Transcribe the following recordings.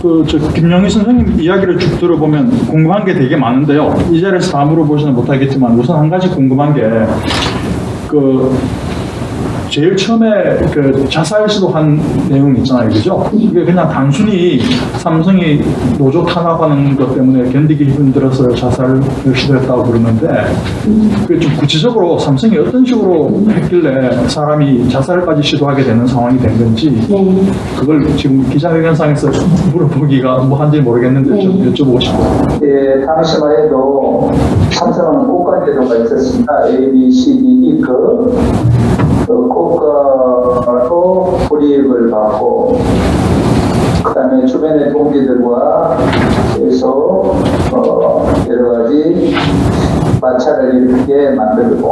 그, 저, 김영희 선생님 이야기를 쭉 들어보면 궁금한 게 되게 많은데요. 이 자리에서 다 물어보지는 못하겠지만 우선 한 가지 궁금한 게, 그, 제일 처음에 그 자살 시도한 내용 있잖아요. 그죠? 이게 그냥 단순히 삼성이 노조 탄압하는 것 때문에 견디기 힘들어서 자살을 시도했다고 그러는데, 그좀 구체적으로 삼성이 어떤 식으로 했길래 사람이 자살까지 시도하게 되는 상황이 된 건지, 네. 그걸 지금 기자회견상에서 물어보기가 뭐 한지 모르겠는데 좀 여쭤보고 싶어요. 예, 당시만 해도 삼성은 국가 제도가 있었습니다. A, B, C, D, E급. 그 국가로 불이익을 받고, 그 다음에 주변의 동지들과 계속 어, 여러 가지 마찰을 일으키게 만들고,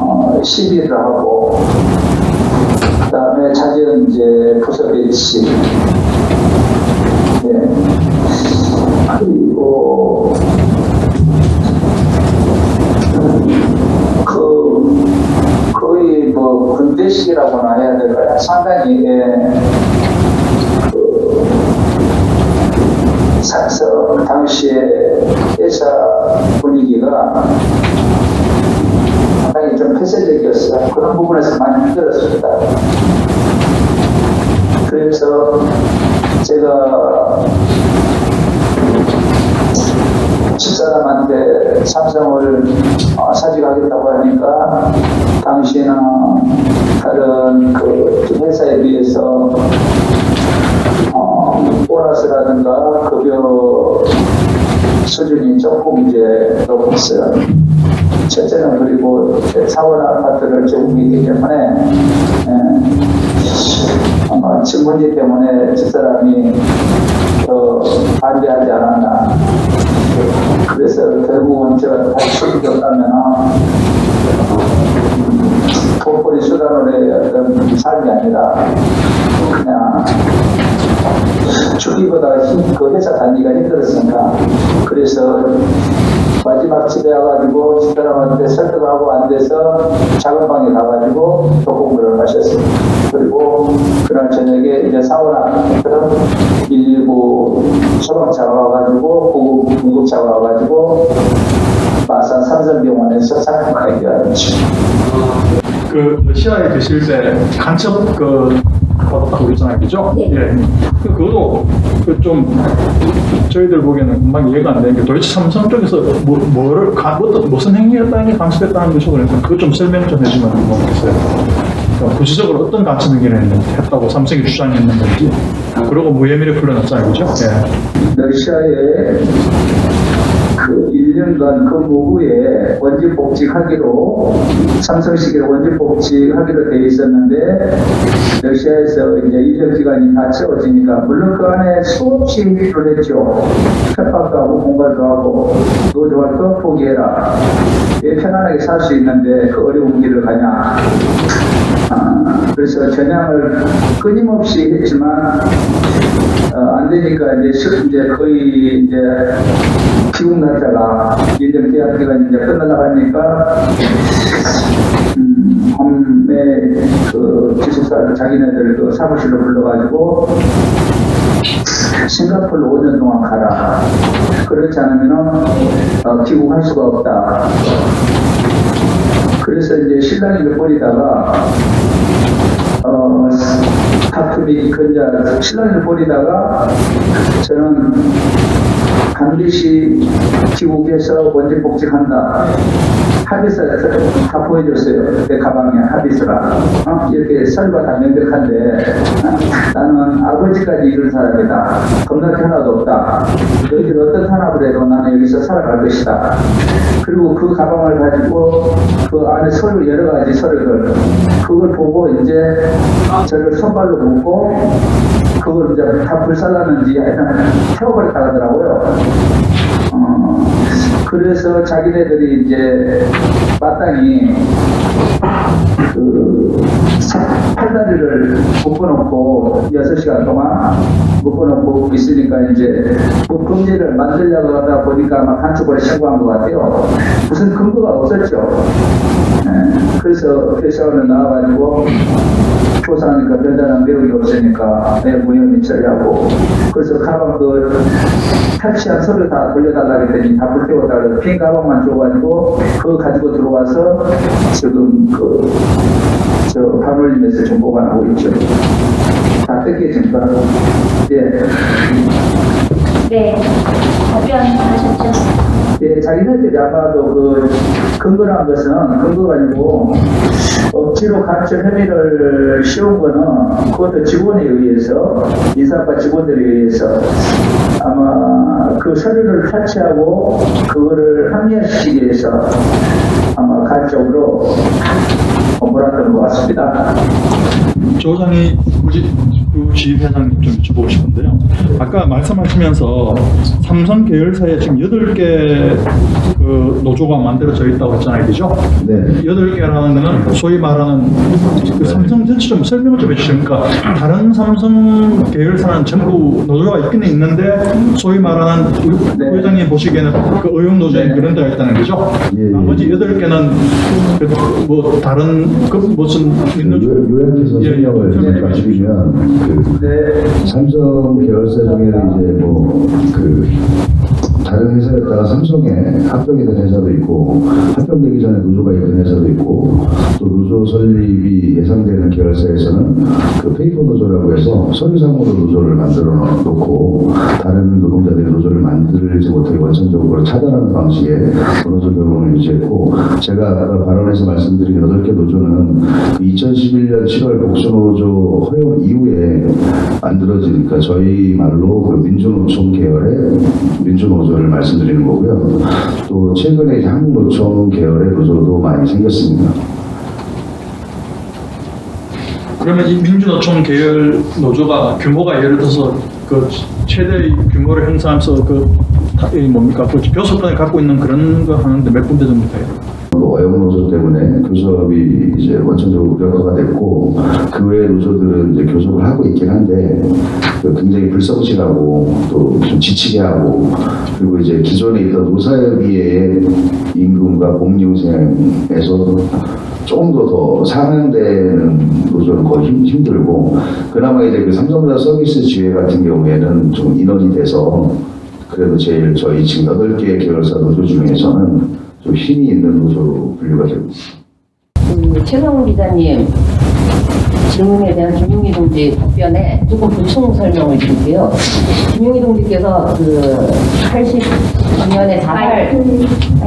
어, 시비를 하고, 그 다음에 자기는 이제 부서 배치, 예. 그리고 그 거의 뭐 군대식이라고나 해야 될까요? 상당히 예, 그 삼성 당시에 회사 분위기가 상당히 좀 폐쇄적이었어요. 그런 부분에서 많이 힘들었습니다. 그래서 제가 집사람한테 삼성을 어, 사직하겠다고 하니까 다른 그 회사에 비해서 어, 보너스라든가 급여 수준이 조금 이제 높았어요. 첫째는 그리고 사원 아파트를 제공이 있기 때문에 예, 아마 친문제 때문에 집사람이 더 반대하지 않았나. 그래서 결국은 제가 다시 없다면 돈벌이 수단으로의 어떤 삶이 아니라 그냥 주기보다 힘, 그 회사 다니기가 힘들었으니까 그래서 마지막 집에 와가지고 집사람한테 설득하고 안 돼서 작은 방에 가가지고 독공부를 마셨습니다. 그리고 그날 저녁에 이제 그런 119 소방차가 와가지고 구급, 구급차가 와가지고 마산 삼성병원에서 상황을 해결했죠. 그 러시아에 계실 때 간첩 그 받았다고 그랬잖아요, 그죠? 네. 예. 그 그것도 그좀 저희들 보기에는 금방 이해가 안 되는 게 도대체 삼성 쪽에서 뭐, 뭐를 가, 어떤 무슨 행위였다는 게 간첩했다는 거죠? 그러니까 그거 좀 설명 좀 해주면 고맙겠어요. 그러니까 구체적으로 어떤 간첩 행위를 했는지 했다고 삼성이 주장했는 건지 그러고 무혐의를 풀려났잖아요, 그죠? 예. 러시아에 그 1년간 근무 후에 원직 복직하기로 삼성식으로 원직 복직하기로 돼 있었는데 러시아에서 이제 일정 기간이 다 채워지니까 물론 그 안에 수없이 행위를 했죠. 협박도 하고 공갈도 하고 노조 활동 포기해라. 왜 편안하게 살 수 있는데 그 어려운 길을 가냐. 아, 그래서 전향을 끊임없이 했지만 어, 안 되니까 이제 시- 이제 거의 이제 기국 날짜가 1년 계약 기간이 이제 끝나다 하니까 음, hom에 그 기숙사 자기네들 그 사무실로 불러가지고 싱가포르 5년 동안 가라. 그렇지 않으면은 어, 귀국할 수가 없다. 그래서 이제 신랑이 몇 번이다가 어, 다툼이 근자 신랑을 버리다가 저는 반드시 귀국해서 원직 복직한다. 합의서 다 보여줬어요. 내 가방에 합의서가. 어? 이렇게 설과 다 명백한데 어? 나는 아버지까지 이룬 사람이다. 게 하나도 없다. 너희들 어떤 산업을 해도 여기서 살아갈 것이다. 그리고 그 가방을 가지고 그 안에 서류 여러 가지 서류들 그걸 보고 이제 저를 손발로 묶고 그걸 이제 다 불살랐는지 하여튼 태워버렸다 하더라고요. 어, 그래서 자기네들이 이제 마땅히 그 사- 팔다리를 묶어놓고 6시간 동안 묶어놓고 있으니까 이제 뭐 금리를 만들려고 하다 보니까 아마 간첩으로 신고한 것 같아요. 무슨 근거가 없었죠. 예, 그래서 회사원을 나와가지고 조사하니까 별다른 내용이 없으니까 내 무혐의 처리하고 그래서 가방 그 탈취한 서류 다 돌려달라 그랬더니 다 그래서 빈 가방만 줘가지고 그거 가지고 들어와서 지금 그저 반올림에서 좀 보관하고 있죠. 다 뜯겨진다. 예. 네, 답변하셨 자기네들이 아마도 그 근거란 것은 근거가 아니고 억지로 가출 혐의를 씌운 거는 그것도 직원에 의해서 인사과 직원들에 의해서 아마 그 서류를 탈취하고 그거를 합리화시키기 위해서 아마 가적으로 몰았던 것 같습니다. 우리 지휘회장님 좀 여쭤보고 싶은데요. 아까 말씀하시면서 삼성 계열사에 지금 8개 그 노조가 만들어져 있다고 했잖아요. 그죠? 네. 8개라는 거는 소위 말하는 그 삼성 전체 좀 설명을 좀 해주시니까 다른 삼성 계열사는 전부 노조가 있긴 있는데 소위 말하는 네. 회장님 보시기에는 그 의용 노조에 네. 그런 데가 있다는 거죠? 예, 예. 나머지 8개는 뭐 다른 그 무슨 민노조 요- 요약해서 예, 예. 설명을 잠깐 드리면 그 네. 삼성 계열사 중에는 이제 뭐 그 다른 회사였다가 삼성에 합병이 된 회사도 있고 합병되기 전에 노조가 있던 회사도 있고 또 노조 설립이 예상되는 계열사에서는 그 페이퍼 노조라고 해서 서류상으로 노조를 만들어 놓고 다른 노동자들이 노조를 만들지 못하게 원천적으로 차단하는 방식의 노조 경험을 유지했고 제가 발언에서 말씀드린 8개 노조는 2011년 7월 복수노조 허용 이후에 만들어지니까 저희 말로 그 민주노총 계열의 민주노조를 말씀드리는 거고요. 또 최근에 이제 한국노총 계열의 노조도 많이 생겼습니다. 그러면 이 민주노총 계열 노조가 규모가 예를 들어서 그 최대 규모를 행사하면서 그 뭡니까 그 교섭단을 갖고 있는 그런 거 하는데 몇 군데 정도 돼요? 그 어용 노조 때문에 교섭이 이제 원천적으로 무력화가 됐고 그 외의 노조들은 이제 교섭을 하고 있긴 한데 그 굉장히 불성실하고 또 좀 지치게 하고 그리고 이제 기존에 있던 노사협의회의 임금과 복리후생에서 조금 더 더 상향되는 노조는 거의 힘, 힘들고 그나마 이제 그 삼성전자 서비스 지회 같은 경우에는 좀 인원이 돼서 그래도 제일 저희 지금 8개 계열사 노조 중에서는 좀 힘이 있는 노조로 분류가 되고 있습니다. 그 최성훈 기자님 질문에 대한 김용희 동지 답변에 조금 보충 설명을 드릴게요. 김용희 동지께서 그 89년에 자살,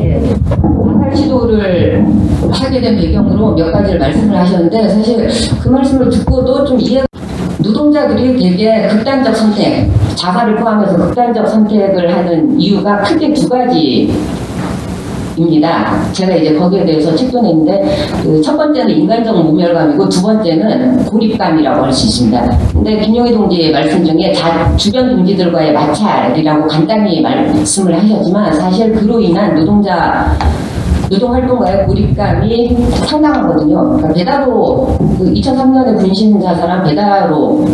예, 자살 시도를 하게 된 배경으로 몇 가지를 말씀을 하셨는데 사실 그 말씀을 듣고도 좀 이해 노동자들이 되게 극단적 선택, 자살을 포함해서 극단적 선택을 하는 이유가 크게 두 가지 입니다. 제가 이제 거기에 대해서 책도 냈는데 그 첫 번째는 인간적 모멸감이고 두 번째는 고립감이라고 할 수 있습니다. 근데 김용희 동지의 말씀 중에 자, 주변 동지들과의 마찰이라고 간단히 말씀을 하셨지만 사실 그로 인한 노동자 노동활동가의 고립감이 상당하거든요. 그러니까 배다로 그 2003년에 군신 자살한 배다로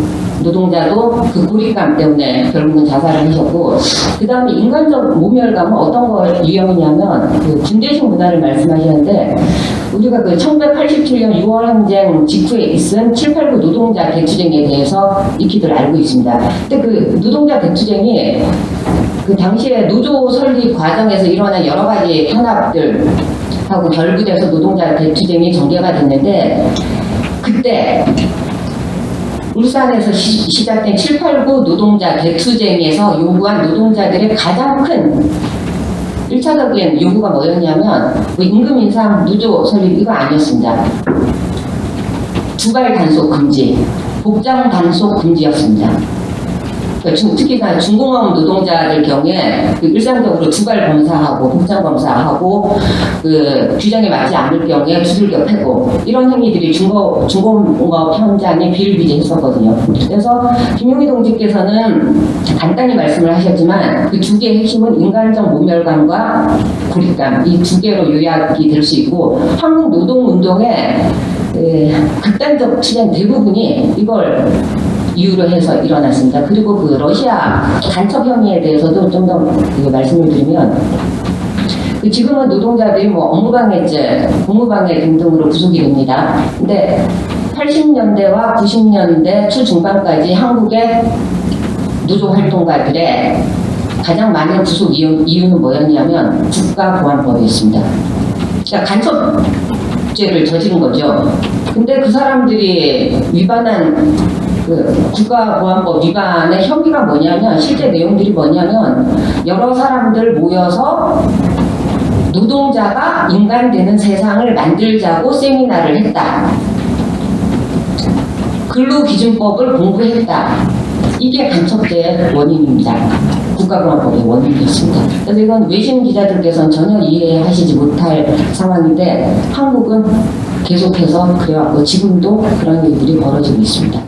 노동자도 그 고립감 때문에 결국은 자살을 하셨고 그 다음에 인간적 모멸감은 어떤 거 유형이냐면 그 군대식 문화를 말씀하시는데 우리가 그 1987년 6월 항쟁 직후에 있은 7, 8, 9 노동자 대투쟁에 대해서 익히들 알고 있습니다. 근데 그 노동자 대투쟁이 그 당시에 노조 설립 과정에서 일어난 여러 가지 탄압들 하고 결부돼서 노동자 대투쟁이 전개가 됐는데 그때 울산에서 시, 작된 789 노동자 대투쟁에서 요구한 노동자들의 가장 큰 1차적인 요구가 뭐였냐면 뭐 임금 인상 노조 설립 이거 아니었습니다. 두발 단속 금지, 복장 단속 금지였습니다. 그 중- 특히나 중공업 노동자들 경우에 그 일상적으로 주발 검사하고 복장 검사하고 그 규정에 맞지 않을 경우에 두들겨 패고 이런 행위들이 중고 중공업 현장에 비일비재했었거든요. 그래서 김용희 동지께서는 간단히 말씀을 하셨지만 그 두 개의 핵심은 인간적 모멸감과 고립감 이 두 개로 요약이 될 수 있고 한국 노동운동의 에, 극단적 투쟁 대부분이 이걸 이유로 해서 일어났습니다. 그리고 그 러시아 간첩 혐의에 대해서도 좀 더 말씀을 드리면 그 지금은 노동자들이 뭐 업무방해죄, 공무방해 등등으로 구속이 됩니다. 근데 80년대와 90년대 초중반까지 한국의 노조 활동가들의 가장 많은 구속 이유, 이유는 뭐였냐면 국가보안법이었습니다. 그러니까 간첩죄를 저지른 거죠. 근데 그 사람들이 위반한 그 국가보안법 위반의 혐의가 뭐냐면 실제 내용들이 뭐냐면 여러 사람들 모여서 노동자가 인간 되는 세상을 만들자고 세미나를 했다. 근로기준법을 공부했다. 이게 간첩죄의 원인입니다. 국가보안법의 원인이었습니다. 그래서 이건 외신 기자들께서는 전혀 이해하시지 못할 상황인데 한국은 계속해서 그래왔고 지금도 그런 일들이 벌어지고 있습니다.